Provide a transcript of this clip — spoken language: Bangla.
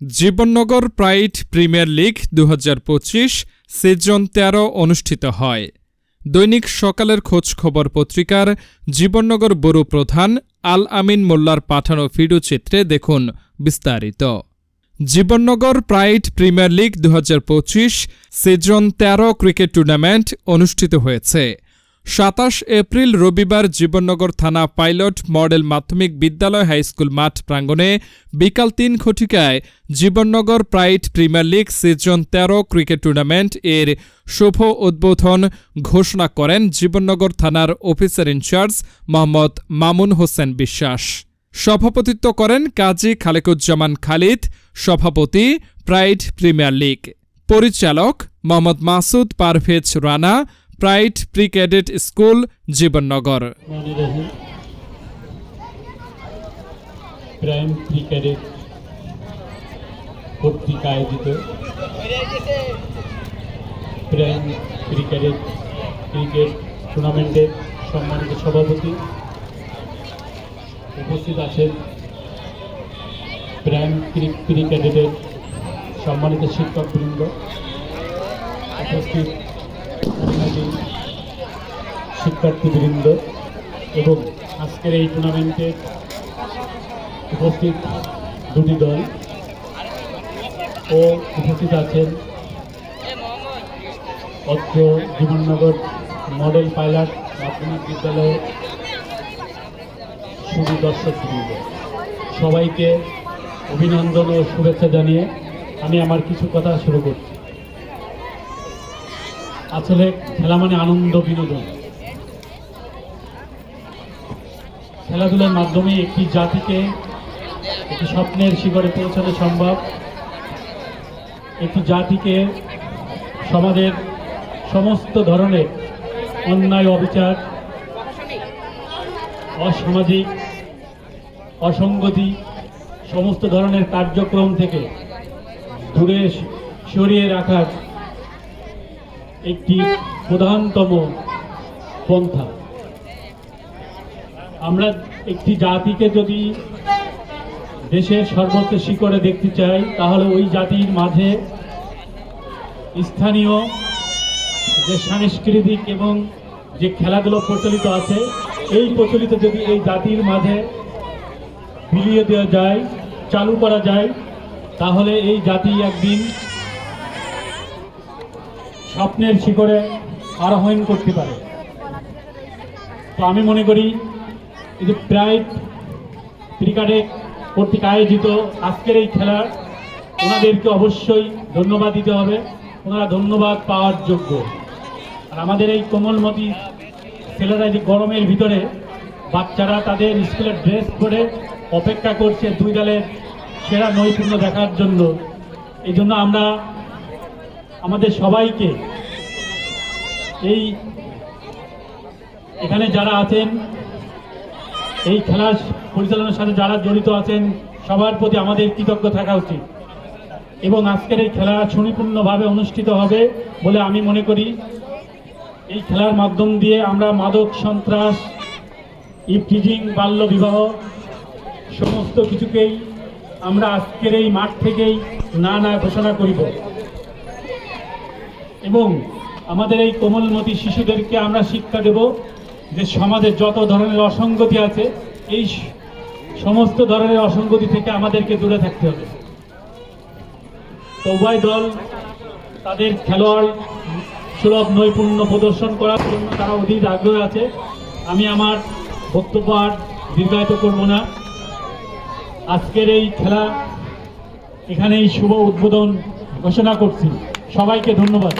জীবননগর প্রাইড প্রিমিয়ার লিগ দু সিজন তেরো অনুষ্ঠিত হয়। দৈনিক সকালের খোঁজ খবর পত্রিকার জীবননগর বড়ু প্রধান আল আমিন মোল্লার পাঠানো ভিডিও চিত্রে দেখুন বিস্তারিত। জীবননগর প্রাইড প্রিমিয়ার লিগ দু সিজন তেরো ক্রিকেট টুর্নামেন্ট অনুষ্ঠিত হয়েছে। সাতাশ এপ্রিল রবিবার জীবননগর থানা পাইলট মডেল মাধ্যমিক বিদ্যালয় হাইস্কুল মাঠ প্রাঙ্গণে বিকাল তিন ঘটিকায় Jibannagar pride premier league season তেরো ক্রিকেট টুর্নামেন্ট এর শুভ উদ্বোধন ঘোষণা করেন জীবননগর থানার officer in charge Mohammad Mamun Hossain Biswas. সভাপতিত্ব করেন কাজী খালেকুজ্জামান খালিদ, সভাপতি প্রাইড প্রিমিয়ার লিগ। পরিচালক Mohammad Masud Parvez Rana pride pre cadet school, Jibannagar. Prime cricket টুর্নামেন্টের সম্মানিত সভাপতি উপস্থিত আছেন। প্রাইম ক্রিকেটের সম্মানিত শিক্ষকবৃন্দ উপস্থিত। শিক্ষার্থীবৃন্দ এবং আজকের এই টুর্নামেন্টে উপস্থিত দুটি দল ও উপস্থিত আছেন অত্র জীবননগর মডেল পাইলট মাধ্যমিক বিদ্যালয়ের শুধু দর্শকবৃন্দ। সবাইকে অভিনন্দন ও শুভেচ্ছা জানিয়ে আমি আমার কিছু কথা শুরু করছি। আসলে খেলা মানে আনন্দ বিনোদন। খেলাধুলার মাধ্যমে একটি জাতিকে একটি স্বপ্নের শিখরে পৌঁছানো সম্ভব। একটি জাতিকে সমাজের সমস্ত ধরনের অন্যায়, অবিচার, অসামাজিক, অসঙ্গতি, সমস্ত ধরনের কার্যক্রম থেকে দূরে সরিয়ে রাখার একটি প্রধানতম পন্থা। আমরা একটি জাতিকে যদি দেশের সর্বোচ্চ শিখরে দেখতে চাই, তাহলে ওই জাতির মাঝে স্থানীয় যে সাংস্কৃতিক এবং যে খেলাধুলো প্রচলিত আছে, এই প্রচলিত যদি এই জাতির মাঝে বিলিয়ে দেওয়া যায়, চালু করা যায়, তাহলে এই জাতি একদিন স্বপ্নের শিখরে আরোহণ করতে পারে। তো আমি মনে করি এই যে প্রাইড ক্রিকেটে কর্তৃক আয়োজিত আজকের এই খেলা ওনাদেরকে অবশ্যই ধন্যবাদ দিতে হবে। ওনারা ধন্যবাদ পাওয়ার যোগ্য। আর আমাদের এই কোমলমতি ছেলেরা যে গরমের ভিতরে বাচ্চারা তাদের স্কুলের ড্রেস পরে অপেক্ষা করছে দুই দলের সেরা নৈপুণ্য দেখার জন্য। এই জন্য আমরা আমাদের সবাইকে এই এখানে যারা আছেন, এই খেলা পরিচালনার সাথে যারা জড়িত আছেন, সবার প্রতি আমাদের কৃতজ্ঞ থাকা উচিত। এবং আজকের এই খেলা সুনিপূর্ণভাবে অনুষ্ঠিত হবে বলে আমি মনে করি। এই খেলার মাধ্যম দিয়ে আমরা মাদক, সন্ত্রাস, ইফটিজিং বাল্য বিবাহ সমস্ত কিছুকেই আমরা আজকের এই মাঠ থেকেই না না ঘোষণা করিব। এবং আমাদের এই কোমলমতি শিশুদেরকে আমরা শিক্ষা দেব যে সমাজে যত ধরনের অসঙ্গতি আছে, এই সমস্ত ধরনের অসঙ্গতি থেকে আমাদেরকে দূরে থাকতে হবে। তো উভয় দল, তাদের খেলোয়াড় সুলভ নৈপুণ্য প্রদর্শন করার জন্য তারা অধীর আগ্রহ আছে। আমি আমার বক্তব্য আর দীর্ঘায়িত করব না। আজকের এই খেলা এখানেই শুভ উদ্বোধন ঘোষণা করছি। সবাইকে ধন্যবাদ।